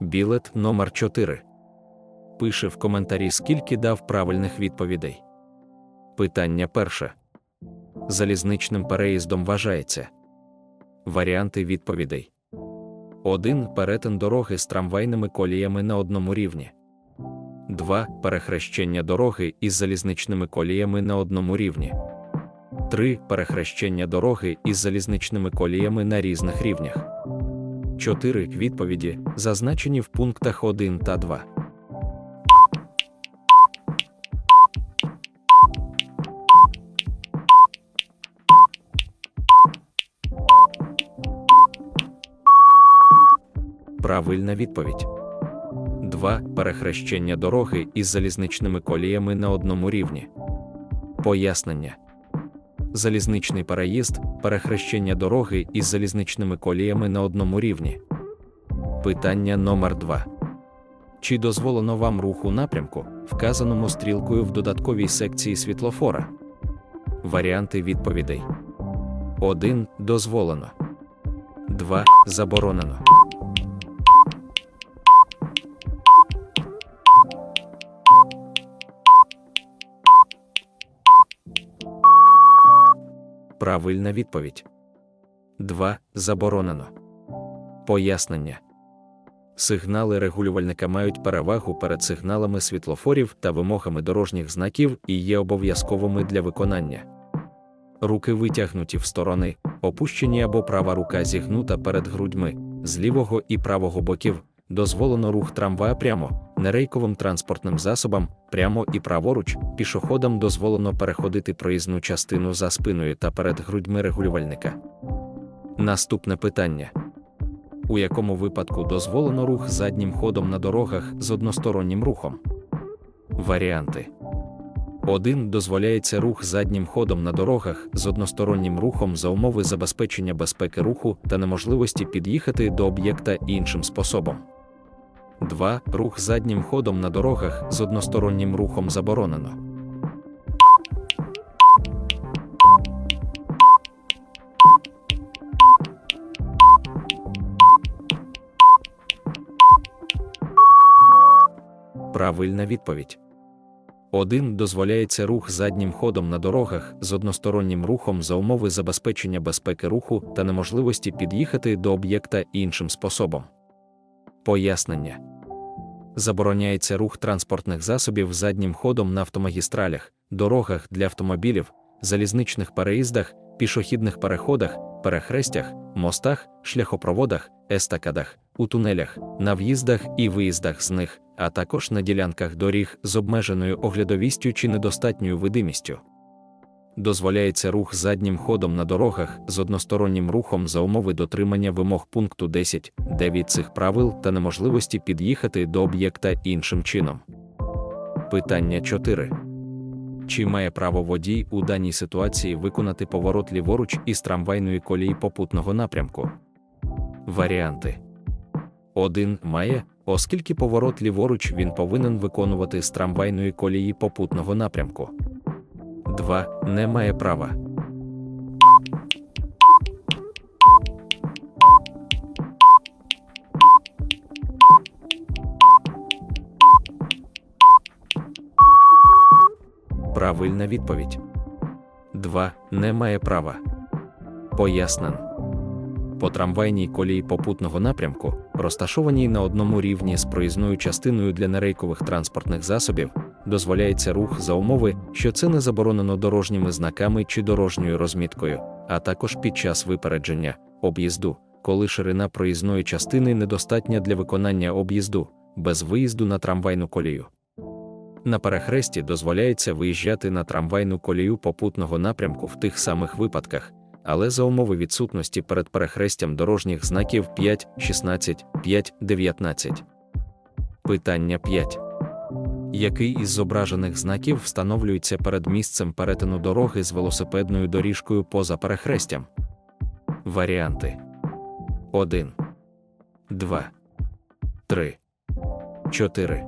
Білет номер 4 Пише в коментарі, скільки дав правильних відповідей. Питання перше. Залізничним переїздом вважається. Варіанти відповідей. 1. Перетин дороги з трамвайними коліями на одному рівні. 2. Перехрещення дороги із залізничними коліями на одному рівні. 3. Перехрещення дороги із залізничними коліями на різних рівнях. 4. Відповіді, зазначені в пунктах 1 та 2. Правильна відповідь. 2. Перехрещення дороги із залізничними коліями на одному рівні. Пояснення. Залізничний переїзд перехрещення дороги із залізничними коліями на одному рівні. Питання номер 2 Чи дозволено вам рух у напрямку, вказаному стрілкою в додатковій секції світлофора? Варіанти відповідей: 1. Дозволено. 2. Заборонено. Правильна відповідь. 2. Заборонено. Пояснення. Сигнали регулювальника мають перевагу перед сигналами світлофорів та вимогами дорожніх знаків і є обов'язковими для виконання. Руки витягнуті в сторони, опущені або права рука зігнута перед грудьми, з лівого і правого боків, дозволено рух трамвая прямо, нерейковим транспортним засобам, прямо і праворуч, пішоходам дозволено переходити проїзну частину за спиною та перед грудьми регулювальника. Наступне питання. У якому випадку дозволено рух заднім ходом на дорогах з одностороннім рухом? Варіанти 1. Дозволяється рух заднім ходом на дорогах з одностороннім рухом за умови забезпечення безпеки руху та неможливості під'їхати до об'єкта іншим способом. 2. Рух заднім ходом на дорогах з одностороннім рухом заборонено. Правильна відповідь. 1. Дозволяється рух заднім ходом на дорогах з одностороннім рухом за умови забезпечення безпеки руху та неможливості під'їхати до об'єкта іншим способом. Пояснення. Забороняється рух транспортних засобів заднім ходом на автомагістралях, дорогах для автомобілів, залізничних переїздах, пішохідних переходах, перехрестях, мостах, шляхопроводах, естакадах, у тунелях, на в'їздах і виїздах з них, а також на ділянках доріг з обмеженою оглядовістю чи недостатньою видимістю. Дозволяється рух заднім ходом на дорогах з одностороннім рухом за умови дотримання вимог пункту 10, 9 цих правил та неможливості під'їхати до об'єкта іншим чином. Питання 4. Чи має право водій у даній ситуації виконати поворот ліворуч із трамвайної колії попутного напрямку? Варіанти 1. Має, оскільки поворот ліворуч він повинен виконувати з трамвайної колії попутного напрямку. 2. Не має права. Правильна відповідь. 2. Не має права. Пояснен. По трамвайній колії попутного напрямку, розташованій на одному рівні з проїзною частиною для нерейкових транспортних засобів, дозволяється рух за умови, що це не заборонено дорожніми знаками чи дорожньою розміткою, а також під час випередження, об'їзду, коли ширина проїзної частини недостатня для виконання об'їзду, без виїзду на трамвайну колію. На перехресті дозволяється виїжджати на трамвайну колію попутного напрямку в тих самих випадках, але за умови відсутності перед перехрестям дорожніх знаків 5, 16, 5, 19. Питання 5. Який із зображених знаків встановлюється перед місцем перетину дороги з велосипедною доріжкою поза перехрестям? Варіанти 1, 2, 3, 4.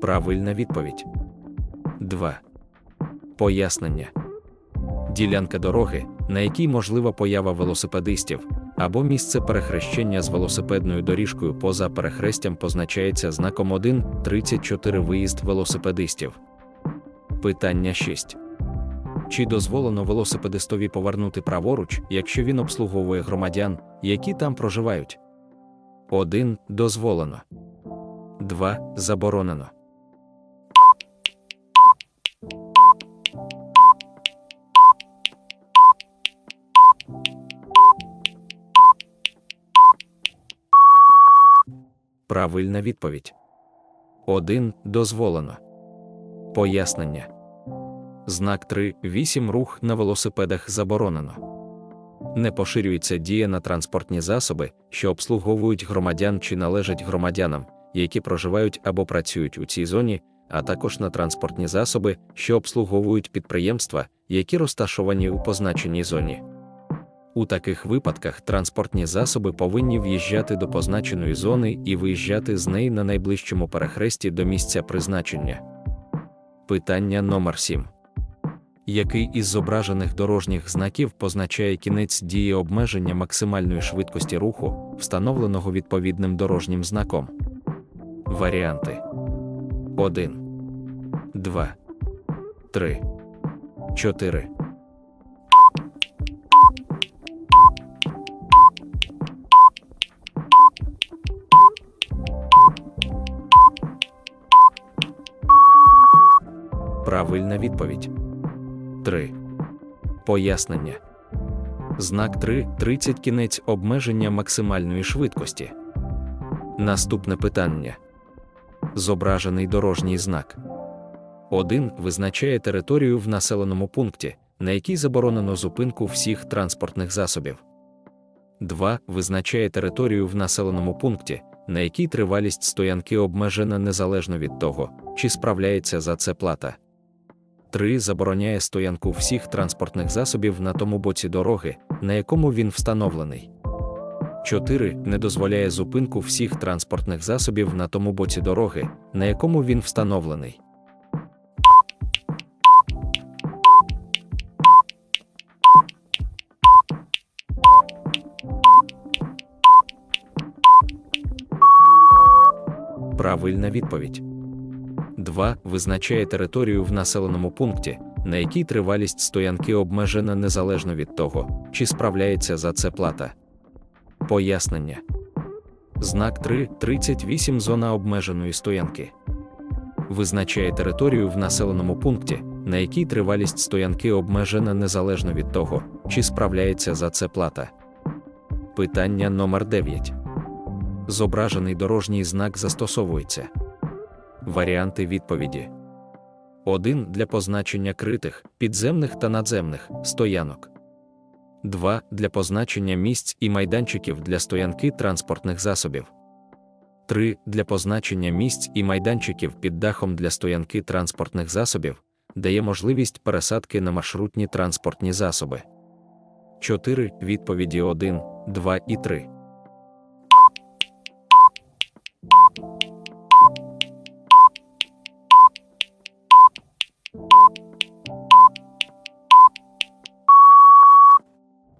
Правильна відповідь. 2. Пояснення. Ділянка дороги, на якій можлива поява велосипедистів, або місце перехрещення з велосипедною доріжкою поза перехрестям позначається знаком 1.34 виїзд велосипедистів. Питання 6. Чи дозволено велосипедистові повернути праворуч, якщо він обслуговує громадян, які там проживають? 1. Дозволено. 2. Заборонено. Правильна відповідь. 1. Дозволено. Пояснення. Знак 3. 8 рух на велосипедах заборонено. Не поширюється дія на транспортні засоби, що обслуговують громадян чи належать громадянам, які проживають або працюють у цій зоні, а також на транспортні засоби, що обслуговують підприємства, які розташовані у позначеній зоні. У таких випадках транспортні засоби повинні в'їжджати до позначеної зони і виїжджати з неї на найближчому перехресті до місця призначення. Питання номер 7. Який із зображених дорожніх знаків позначає кінець дії обмеження максимальної швидкості руху, встановленого відповідним дорожнім знаком? Варіанти 1, 2, 3, 4. Правильна відповідь. 3. Пояснення. Знак 3. 30 кінець обмеження максимальної швидкості. Наступне питання. Зображений дорожній знак. 1. Визначає територію в населеному пункті, на якій заборонено зупинку всіх транспортних засобів. 2. Визначає територію в населеному пункті, на якій тривалість стоянки обмежена незалежно від того, чи справляється за це плата. 3. Забороняє стоянку всіх транспортних засобів на тому боці дороги, на якому він встановлений. 4. Не дозволяє зупинку всіх транспортних засобів на тому боці дороги, на якому він встановлений. Правильна відповідь. 2. Визначає територію в населеному пункті, на якій тривалість стоянки обмежена незалежно від того, чи справляється за це плата. Пояснення. Знак 3. 38 зона обмеженої стоянки. Визначає територію в населеному пункті, на якій тривалість стоянки обмежена незалежно від того, чи справляється за це плата. Питання номер 9. Зображений дорожній знак застосовується. Варіанти відповіді: 1 для позначення критих, підземних та надземних стоянок. 2 для позначення місць і майданчиків для стоянки транспортних засобів. 3 для позначення місць і майданчиків під дахом для стоянки транспортних засобів дає можливість пересадки на маршрутні транспортні засоби. 4 відповіді 1, 2 і 3.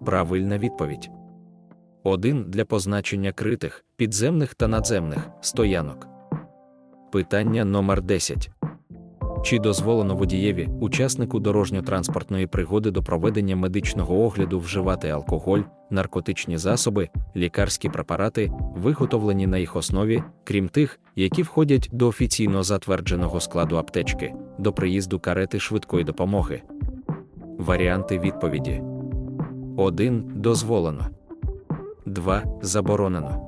Правильна відповідь. 1 для позначення критих, підземних та надземних стоянок. Питання номер 10. Чи дозволено водієві, учаснику дорожньо-транспортної пригоди до проведення медичного огляду вживати алкоголь, наркотичні засоби, лікарські препарати, виготовлені на їх основі, крім тих, які входять до офіційно затвердженого складу аптечки, до приїзду карети швидкої допомоги? Варіанти відповіді: 1. Дозволено. 2. Заборонено.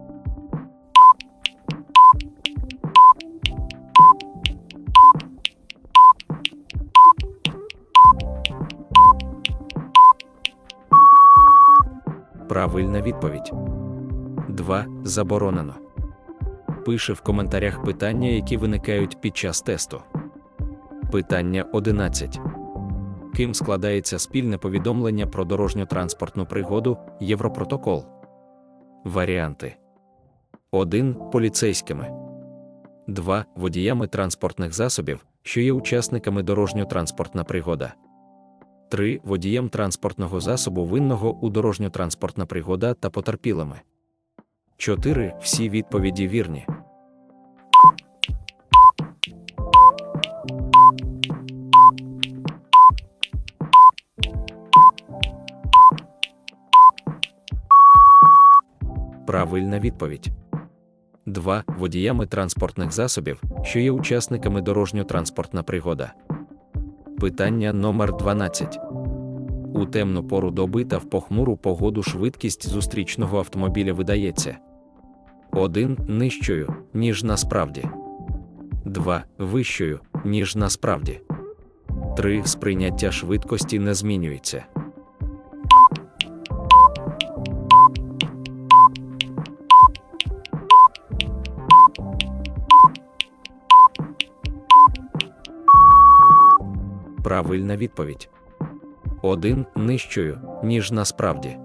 Правильна відповідь. 2. Заборонено. Пише в коментарях питання, які виникають під час тесту. Питання 11. Ким складається спільне повідомлення про дорожньо-транспортну пригоду Європротокол? Варіанти 1. Поліцейськими 2. Водіями транспортних засобів, що є учасниками дорожньо-транспортна пригода. 3. Водієм транспортного засобу винного у дорожньо-транспортна пригода та потерпілими. 4. Всі відповіді вірні. Правильна відповідь. 2. Водіями транспортних засобів, що є учасниками дорожньо-транспортна пригода. Питання номер 12. У темну пору доби та в похмуру погоду швидкість зустрічного автомобіля видається 1. Нижчою, ніж насправді. 2. Вищою, ніж насправді. 3. Сприйняття швидкості не змінюється. Правильна відповідь. 1. Нижчою, ніж насправді.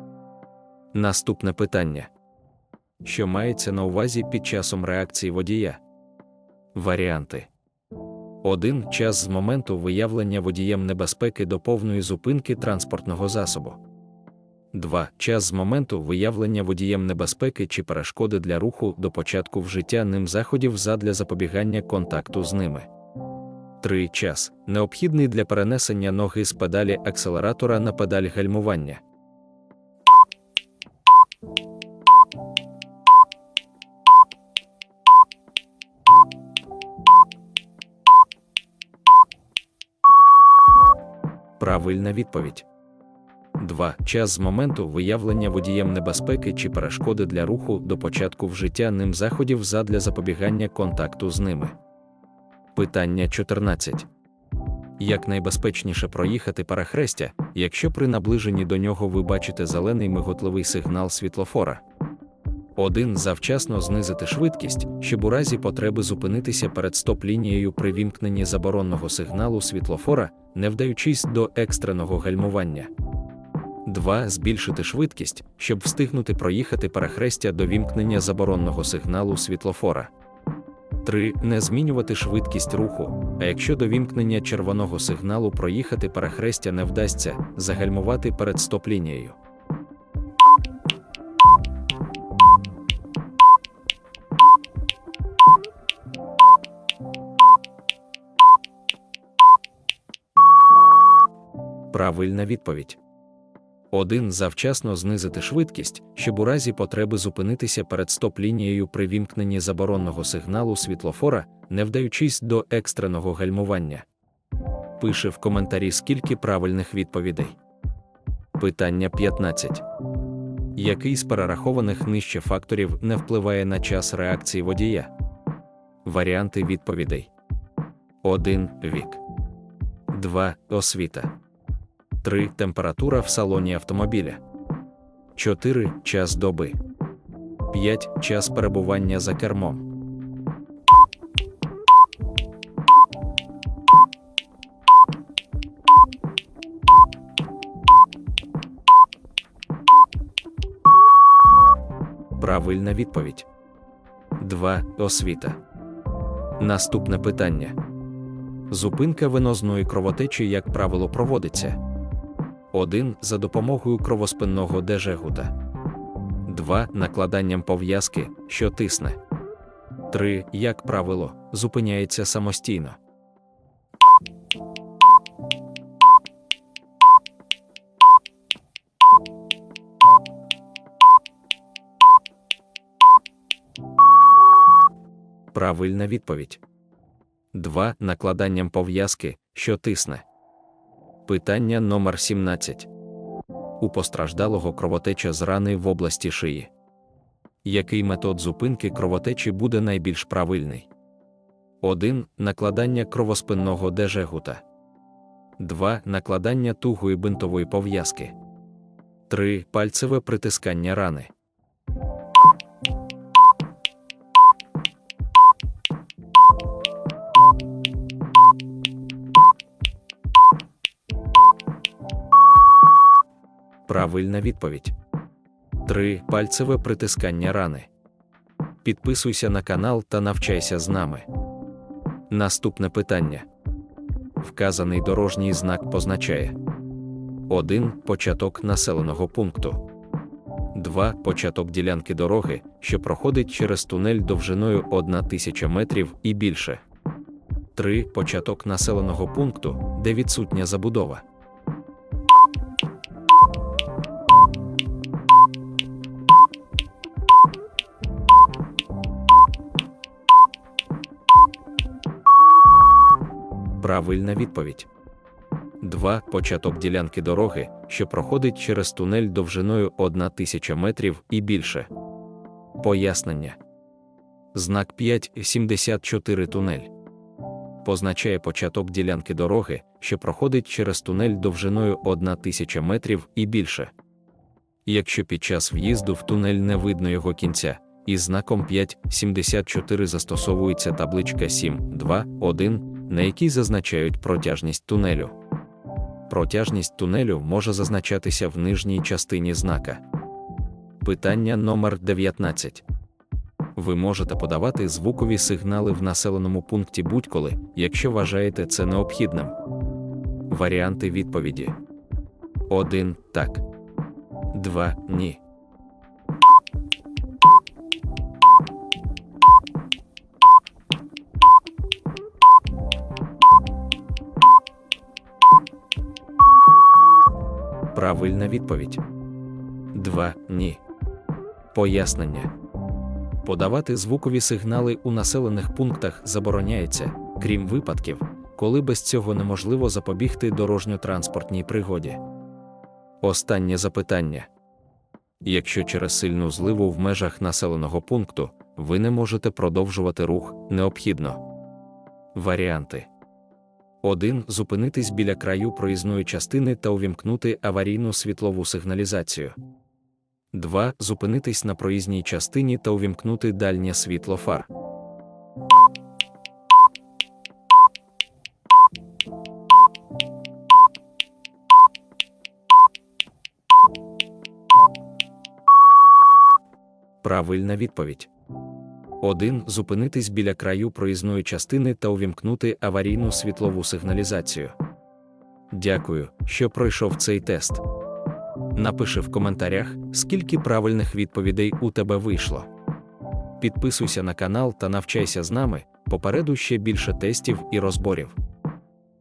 Наступне питання. Що мається на увазі під часом реакції водія? Варіанти 1. Час з моменту виявлення водієм небезпеки до повної зупинки транспортного засобу. 2. Час з моменту виявлення водієм небезпеки чи перешкоди для руху до початку вжиття ним заходів задля запобігання контакту з ними. 3. Час, необхідний для перенесення ноги з педалі акселератора на педаль гальмування. Правильна відповідь. 2. Час з моменту виявлення водієм небезпеки чи перешкоди для руху до початку вжиття ним заходів задля запобігання контакту з ними. Питання 14. Як найбезпечніше проїхати перехрестя, якщо при наближенні до нього ви бачите зелений миготливий сигнал світлофора? 1. Завчасно знизити швидкість, щоб у разі потреби зупинитися перед стоп-лінією при вімкненні заборонного сигналу світлофора, не вдаючись до екстреного гальмування. 2. Збільшити швидкість, щоб встигнути проїхати перехрестя до вімкнення заборонного сигналу світлофора. 3. Не змінювати швидкість руху, а якщо до вімкнення червоного сигналу проїхати перехрестя не вдасться, загальмувати перед стоп-лінією. Правильна відповідь. 1. Завчасно знизити швидкість, щоб у разі потреби зупинитися перед стоп-лінією при вімкненні заборонного сигналу світлофора, не вдаючись до екстреного гальмування. Пише в коментарі скільки правильних відповідей. Питання 15. Який з перерахованих нижче факторів не впливає на час реакції водія? Варіанти відповідей: 1. Вік. 2. Освіта. 3. Температура в салоні автомобіля. 4. Час доби. 5. Час перебування за кермом. Правильна відповідь. 2. Освіта. Наступне питання. Зупинка венозної кровотечі, як правило, проводиться. 1. За допомогою кровоспинного дежегута. 2. Накладанням пов'язки, що тисне. 3. Як правило, зупиняється самостійно. Правильна відповідь. 2. Накладанням пов'язки, що тисне. Питання номер 17. У постраждалого кровотеча з рани в області шиї. Який метод зупинки кровотечі буде найбільш правильний? 1. Накладання кровоспинного дежегута. 2. Накладання тугої бинтової пов'язки. 3. Пальцеве притискання рани. Правильна відповідь. 3. Пальцеве притискання рани. Підписуйся на канал та навчайся з нами. Наступне питання. Вказаний дорожній знак позначає 1. Початок населеного пункту. 2. Початок ділянки дороги, що проходить через тунель довжиною 1000 метрів і більше. 3. Початок населеного пункту, де відсутня забудова. Правильна відповідь. 2. Початок ділянки дороги, що проходить через тунель довжиною 1000 метрів і більше. Пояснення. Знак 5.74 тунель. Позначає початок ділянки дороги, що проходить через тунель довжиною 1000 метрів і більше. Якщо під час в'їзду в тунель не видно його кінця, із знаком 5.74 застосовується табличка 7.2.1, на якій зазначають протяжність тунелю. Протяжність тунелю може зазначатися в нижній частині знака. Питання номер 19. Ви можете подавати звукові сигнали в населеному пункті будь-коли, якщо вважаєте це необхідним. Варіанти відповіді: 1. Так. 2. Ні. Правильна відповідь. 2. Ні. Пояснення. Подавати звукові сигнали у населених пунктах забороняється, крім випадків, коли без цього неможливо запобігти дорожньо-транспортній пригоді. Останнє запитання. Якщо через сильну зливу в межах населеного пункту ви не можете продовжувати рух, необхідно. Варіанти 1. Зупинитись біля краю проїзної частини та увімкнути аварійну світлову сигналізацію. 2. Зупинитись на проїзній частині та увімкнути дальнє світло фар. Правильна відповідь. 1. Зупинитись біля краю проїзної частини та увімкнути аварійну світлову сигналізацію. Дякую, що пройшов цей тест. Напиши в коментарях, скільки правильних відповідей у тебе вийшло. Підписуйся на канал та навчайся з нами. Попереду ще більше тестів і розборів.